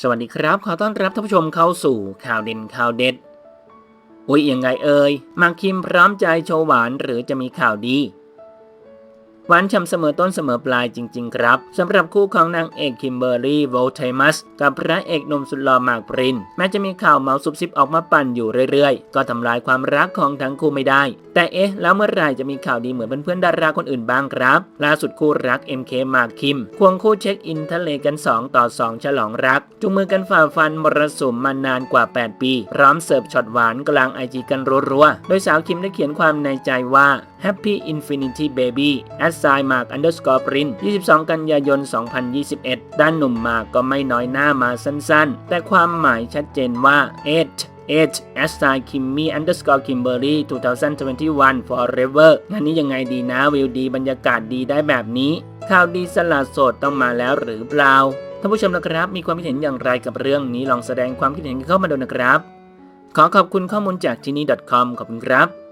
สวัสดีครับ ขอต้อนรับท่านผู้ชมเข้าสู่ข่าวเด่นข่าวเด็ด อุ้ยยังไงเอ่ย มากคิมพร้อมใจโชว์หวานหรือจะมีข่าวดี หวานฉ่ำเสมอต้นเสมอปลายจริง ๆ ครับสำหรับคู่ของนางเอกคิมเบอร์รี่โวลเทมัสกับพระเอกหนุ่มสุดหล่อมากปรินแม้จะมีข่าวเมาซุบซิบออกมาปั่นอยู่เรื่อยๆ ก็ทำลายความรักของทั้งคู่ไม่ได้ แต่เอ๊ะ แล้วเมื่อไหร่จะมีข่าวดีเหมือนเพื่อนๆดาราคนอื่นบ้างครับ ล่าสุดคู่รัก MK มากคิม ควงคู่เช็คอินทะเลกัน 2 ต่อ 2 ฉลองรัก จุงมือกันฝ่าฟันมรสุมมานานกว่า 8 ปี พร้อมเสิร์ฟช็อตหวานกลางไอจีกันรัวๆโดยสาวคิมได้เขียนความในใจว่า Happy Infinity Baby แอดไซน์หมาก underscore print 22 กันยายน 2021 ด้านหนุ่มมากก็ไม่น้อยหน้ามาสั้นๆ แต่ความหมายชัดเจนว่า8 8 a s t y Kimmy underscore Kimberly 2021 forever งานนี้ยังไงดีนะวิวดีบรรยากาศดีได้แบบนี้ ข่าวดีสละโสดต้องมาแล้วหรือเปล่าท่านผู้ชมนะครับ มีความคิดเห็นอย่างไรกับเรื่องนี้ลองแสดงความคิดเห็นกันเข้ามาดูนะครับ ขอขอบคุณข้อมูลจากที่นี่ .com ขอบคุณครับ